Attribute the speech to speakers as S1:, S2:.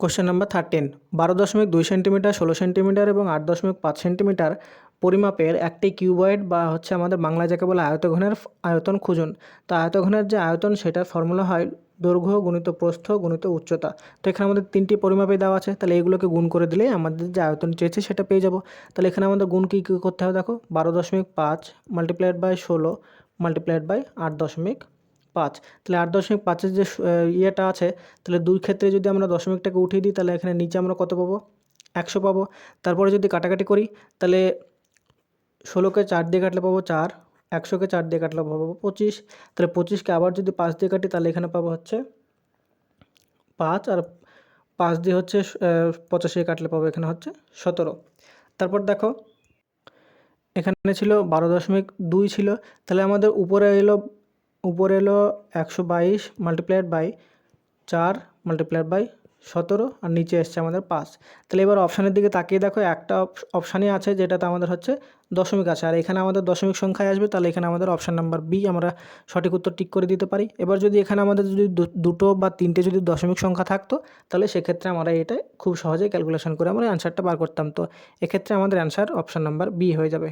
S1: Question number thirteen বারো দশমিক দুই সেন্টিমিটার, ষোলো সেন্টিমিটার এবং আট দশমিক পাঁচ সেন্টিমিটার পরিমাপের একটি কিউবয়েড বা হচ্ছে আমাদের বাংলায় যাকে বলে আয়তঘনের আয়তন খুঁজুন। তো আয়তঘনের যে আয়তন, সেটার ফর্মুলা হয় দৈর্ঘ্য গুণিত প্রস্থ গুণিত উচ্চতা। তো এখানে আমাদের তিনটি পরিমাপে দেওয়া আছে, তাহলে এগুলোকে গুণ করে দিলেই আমাদের যে আয়তন চেয়েছে সেটা পেয়ে যাব। তাহলে এখানে আমাদের গুণ কী কী করতে হবে দেখো? বারো দশমিক পাঁচ মাল্টিপ্লাইড বাই ষোলো মাল্টিপ্লাইড বাই আট দশমিক পাঁচ। তাহলে আট দশমিক পাঁচের যে ইয়েটা আছে, তাহলে দুই ক্ষেত্রে যদি আমরা দশমিকটাকে উঠিয়ে দিই, তাহলে এখানে নিচে আমরা কত পাবো? একশো পাবো। তারপরে যদি কাটাকাটি করি, তাহলে ষোলোকে চার দিয়ে কাটলে পাবো চার, একশোকে চার দিয়ে কাটলে পাবো পঁচিশ। তাহলে পঁচিশকে আবার যদি পাঁচ দিয়ে কাটি, তাহলে এখানে পাবো হচ্ছে পাঁচ, আর পাঁচ দিয়ে হচ্ছে পঁচাশি কাটলে পাবো এখানে হচ্ছে সতেরো। তারপর দেখো, এখানে ছিল বারো দশমিক দুই ছিল। তাহলে আমাদের উপরে এলো উপরে এলো একশো বাইশ মাল্টিপ্লাইড বাই চার মাল্টিপ্লাইড বাই সতেরো আর নিচে এসছে আমাদের পাঁচ। তাহলে এবার অপশানের দিকে তাকিয়ে দেখো, একটা অপশানই আছে যেটাতে আমাদের হচ্ছে দশমিক আছে। আর এখানে আমাদের দশমিক সংখ্যায় আসবে, তাহলে এখানে আমাদের অপশান নাম্বার বি আমরা সঠিক উত্তর টিক করে দিতে পারি। এবার যদি এখানে আমাদের যদি দুটো বা তিনটে যদি দশমিক সংখ্যা থাকতো, তাহলে সেক্ষেত্রে আমরা এটা খুব সহজে ক্যালকুলেশন করে আমরা অ্যান্সারটা বার করতাম। তো এক্ষেত্রে আমাদের অ্যান্সার অপশান নাম্বার বি হয়ে যাবে।